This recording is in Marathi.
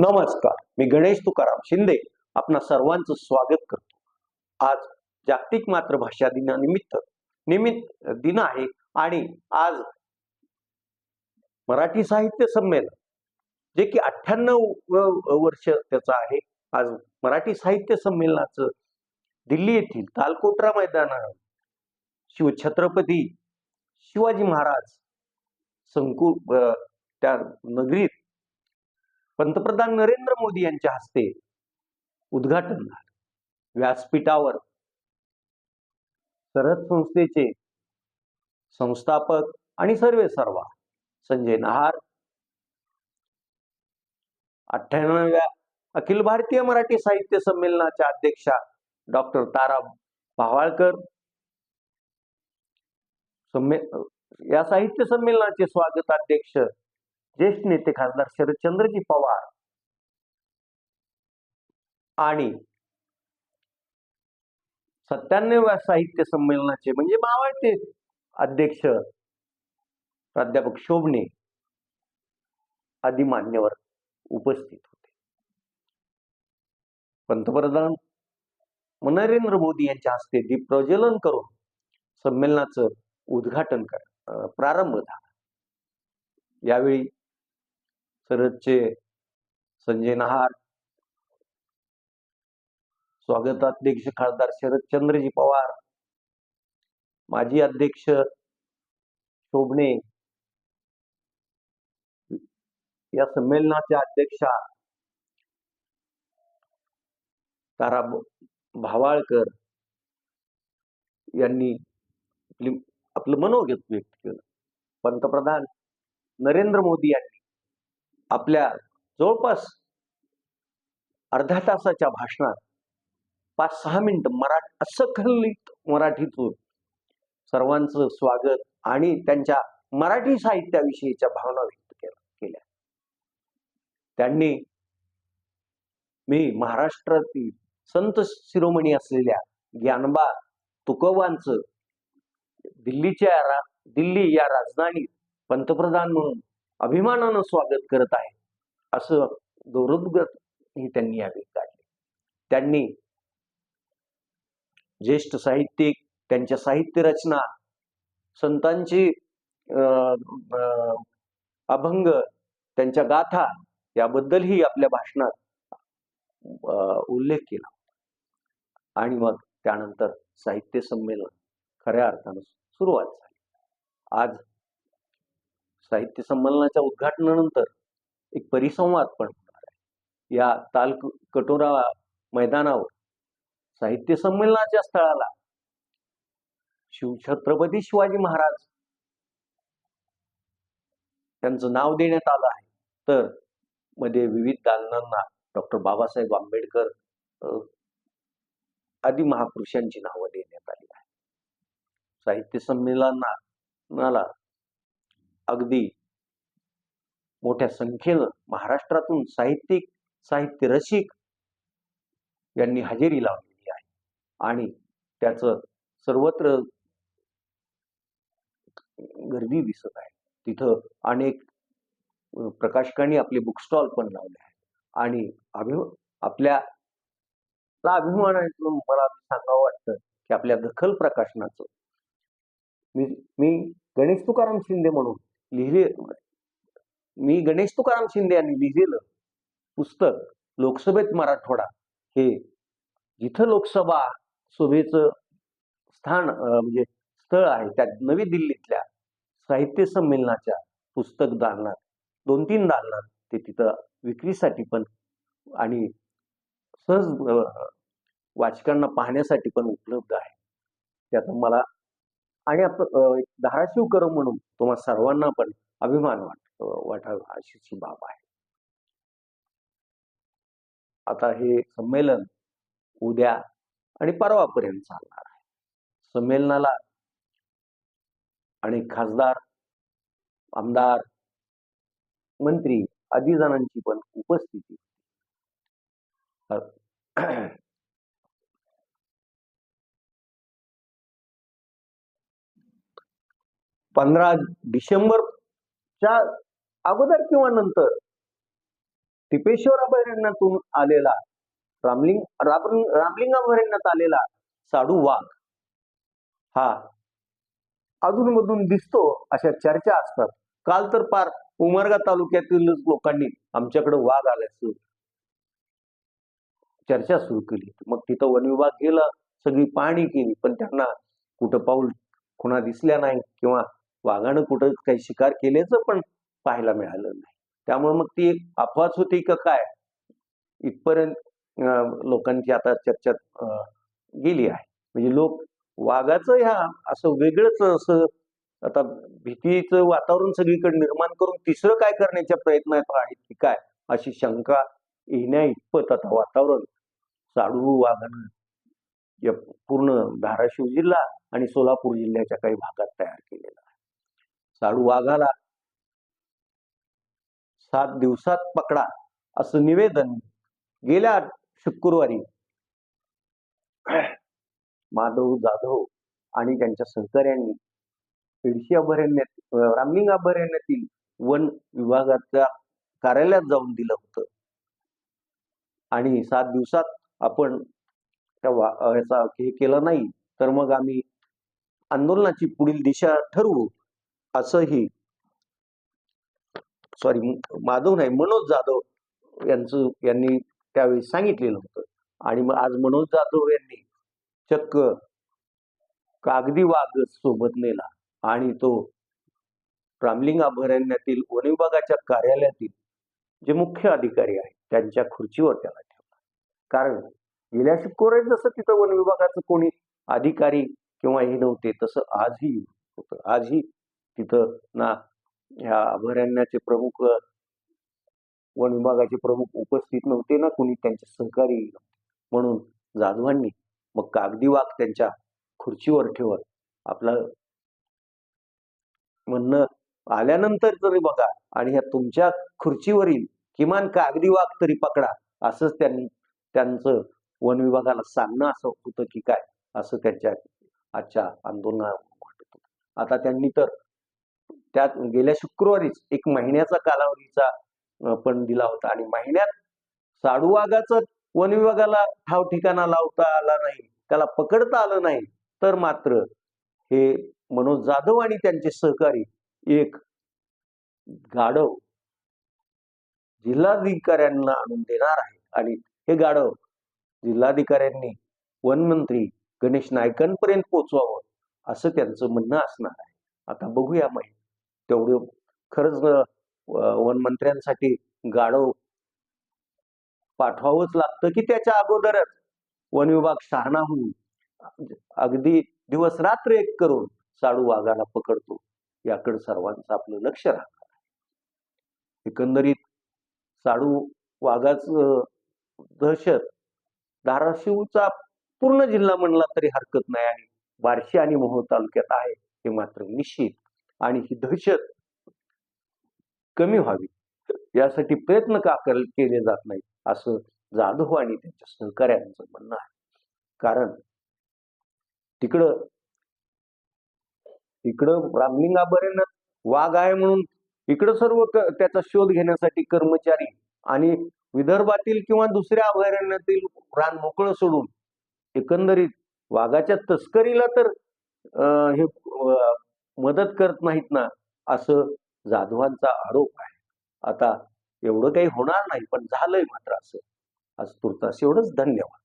नमस्कार मी गणेश तुकाराम शिंदे आपणा सर्वांचं स्वागत करतो. आज जागतिक मातृभाषा दिनानिमित्त निमित्त दिन आहे आणि आज मराठी साहित्य संमेलन जे की अठ्ठ्याण्णव वर्ष त्याचं आहे. आज मराठी साहित्य संमेलनाचं दिल्ली येथील तालकोटरा मैदानावर शिवछत्रपती शिवाजी महाराज संकुल त्या नगरीत पंतप्रधान नरेंद्र मोदी यांच्या हस्ते उद्घाटन झालं. व्यासपीठावर सरहद संस्थेचे संस्थापक आणि सर्वे सर्वा संजय नहार अठ्ठ्याण्णव्या अखिल भारतीय मराठी साहित्य संमेलनाच्या अध्यक्षा डॉक्टर तारा भावाळकर संमे या साहित्य संमेलनाचे स्वागत अध्यक्ष ज्येष्ठ नेते खासदार शरदचंद्रजी पवार आणि सत्त्याण्णव्या साहित्य संमेलनाचे म्हणजे मावळते अध्यक्ष प्राध्यापक शोभणे आदी मान्यवर उपस्थित होते. पंतप्रधान नरेंद्र मोदी यांच्या हस्ते दीप प्रज्वलन करून संमेलनाचं उद्घाटन कर प्रारंभ झाला. यावेळी सरदचे संजय नहार. स्वागताध्यक्ष खासदार शरदचंद्रजी पवार. माजी अध्यक्ष शोभणे. या संमेलनाच्या अध्यक्षा तारा भावाळकर यांनी आपली आपलं मनोगत व्यक्त केलं. पंतप्रधान नरेंद्र मोदी यांनी आपल्या जवळपास अर्धा तासाच्या भाषणात पाच सहा मिनिट मराठी असखलित मराठीतून सर्वांचं स्वागत आणि त्यांच्या मराठी साहित्याविषयीच्या भावना व्यक्त केल्या केल्या. त्यांनी मी महाराष्ट्रातील संत शिरोमणी असलेल्या ज्ञानबा तुकोबांचं दिल्लीच्या दिल्ली या राजधानीत पंतप्रधान म्हणून अभिमानानं स्वागत करत आहे असं गौरवगत ही त्यांनी यावेळी काढले. त्यांनी ज्येष्ठ साहित्यिक त्यांच्या साहित्य रचना संतांची अं, अभंग त्यांच्या गाथा याबद्दलही आपल्या भाषणात अं, उल्लेख केला. आणि मग त्यानंतर साहित्य संमेलन खऱ्या अर्थानं सुरुवात झाली. आज साहित्य संमेलनाच्या उद्घाटनानंतर एक परिसंवाद पण होणार आहे. या ताल कटोरा मैदानावर साहित्य संमेलनाच्या स्थळाला शिवछत्रपती शिवाजी महाराज त्यांचं नाव देण्यात आलं आहे. तर मध्ये विविध दालनांना डॉक्टर बाबासाहेब आंबेडकर आदी महापुरुषांची नावं देण्यात आली आहे साहित्य संमेलनाला अगदी मोठ्या संख्येनं महाराष्ट्रातून साहित्यिक साहित्य रसिक यांनी हजेरी लावलेली आहे. आणि त्याच सर्वत्र गर्दी दिसत आहे. तिथं अनेक प्रकाशकांनी आपले बुक स्टॉल पण लावले आहेत. आणि अभि आपल्याला अभिमानातून मला सांगावं वाटतं की आपल्या दखल प्रकाशनाचं मी मी गणेश तुकाराम शिंदे म्हणून लिहिले मी गणेश तुकाराम शिंदे यांनी लिहिलेलं पुस्तक लोकसभेत मराठवाडा हे जिथं लोकसभा सभेचं स्थान म्हणजे स्थळ आहे त्या नवी दिल्लीतल्या साहित्य संमेलनाच्या पुस्तक दालनात दोन तीन दालनात ते तिथं विक्रीसाठी पण आणि सहज वाचकांना पाहण्यासाठी पण उपलब्ध आहे. त्यात मला आणि आपण अं, धाराशिवकर म्हणून तुम्हा सर्वांना पण अभिमान वाट वाटावा अशीची बाब आहे. आता हे संमेलन उद्या आणि परवापर्यंत चालणार आहे. संमेलनाला आणि खासदार आमदार मंत्री आदी जणांची पण उपस्थिती. पंधरा डिसेंबरच्या अगोदर किंवा नंतर टिपेश्वर अभयारण्यातून आलेला रामलिंग रामलिंग रामलिंग अभयारण्यात आलेला साडू वाघ हा अधूनमधून दिसतो अशा चर्चा असतात. काल तर पार उमरगा तालुक्यातील लोकांनी आमच्याकडे वाघ आल्याचं चर्चा सुरू केली. मग तिथं वन विभाग गेला सगळी पाहणी केली पण त्यांना कुठं पाऊल खुणा दिसल्या नाही किंवा वाघानं कुठं काही शिकार केल्याचं पण पाहायला मिळालं नाही. त्यामुळे मग ती एक अफवाच होती का काय? इथपर्यंत लोकांची आता चर्चा गेली आहे. म्हणजे लोक वाघाचं ह्या असं वेगळंच असं आता भीतीचं वातावरण सगळीकडे निर्माण करून तिसरं काय करण्याच्या प्रयत्नात आहेत की काय? अशी शंका येण्या इतपत आता वातावरण. साडू वाघानं या पूर्ण धाराशिव जिल्हा आणि सोलापूर जिल्ह्याच्या काही भागात तयार केलेला आहे. साडू वाघाला सात दिवसात पकडा असं निवेदन गेल्या शुक्रवारी माधव जाधव आणि त्यांच्या सहकार्यांनी पेडशी अभयारण्यात रामलिंग अभयारण्यातील वन विभागाच्या कार्यालयात जाऊन दिलं होतं. आणि सात दिवसात आपण त्या वा- याचा हे केलं नाही तर मग आम्ही आंदोलनाची पुढील दिशा ठरवू. असंही सॉरी माधव नाही मनोज जाधव यांचं यांनी त्यावेळी सांगितलेलं होतं. आणि मग आज मनोज जाधव यांनी चक्क कागदी वाघ सोबत नेला आणि तो रामलिंग अभयारण्यातील वन विभागाच्या कार्यालयातील जे मुख्य अधिकारी आहेत त्यांच्या खुर्चीवर त्याला ठेवला. कारण गेल्या शुक्रवारी जसं तिथं वन विभागाचं कोणी अधिकारी किंवा हे नव्हते तसं आजही होतं. आजही तिथं ना ह्या अभयारण्याचे प्रमुख वन विभागाचे प्रमुख उपस्थित नव्हते ना कोणी त्यांचे सहकारी म्हणून जाधवांनी. मग कागदी वाघ त्यांच्या खुर्चीवर ठेवत आपलं म्हणणं आल्यानंतर तरी बघा आणि ह्या तुमच्या खुर्चीवरील किमान कागदी वाघ तरी पकडा असंच त्यांनी त्यांचं वन विभागाला सांगणं असं होतं की काय असं त्यांच्या आजच्या आंदोलनात आता त्यांनी तर त्यात गेल्या शुक्रवारीच एक महिन्याचा कालावधीचा पण दिला होता. आणि महिन्यात साडू वाघाचं वन विभागाला ठाव ठिकाणा लावता आला नाही त्याला पकडता आलं नाही तर मात्र हे मनोज जाधव आणि त्यांचे सहकारी एक गाढव जिल्हाधिकाऱ्यांना आणून देणार आहे आणि हे गाढव जिल्हाधिकाऱ्यांनी वनमंत्री गणेश नायकांपर्यंत पोचवावं असं त्यांचं म्हणणं असणार आहे. आता बघूया मग. तेवढं खरंच वनमंत्र्यांसाठी गाढव पाठवावंच लागतं की त्याच्या अगोदरच. वन विभाग शहाणा होऊन अगदी दिवस रात्र एक करून साडू वाघाला पकडतो. याकडे सर्वांचं आपलं लक्ष राहणार एकंदरीत साडू वाघाच दहशत धाराशिवचा पूर्ण जिल्हा म्हणला तरी हरकत नाही आणि बार्शी आणि मोहोळ तालुक्यात आहे हे मात्र निश्चित. आणि ही दहशत कमी व्हावी. यासाठी प्रयत्न का कर- केले जात नाही असं जाधव आणि त्यांच्या सहकार्यांचं म्हणणं आहे. कारण तिकडं इकडं रामलिंग अभयारण्यात वाघ आहे म्हणून इकडं सर्व त्याचा शोध घेण्यासाठी कर्मचारी आणि विदर्भातील किंवा दुसऱ्या अभयारण्यातील रान मोकळं सोडून एकंदरीत वाघाच्या तस्करीला तर अं, हे मदत करत नाहीत ना असं जाधवांचा आरोप आहे. आता एवढं काही होणार नाही पण झालंय मात्र असं. आज तुर्तास एवढंच. धन्यवाद.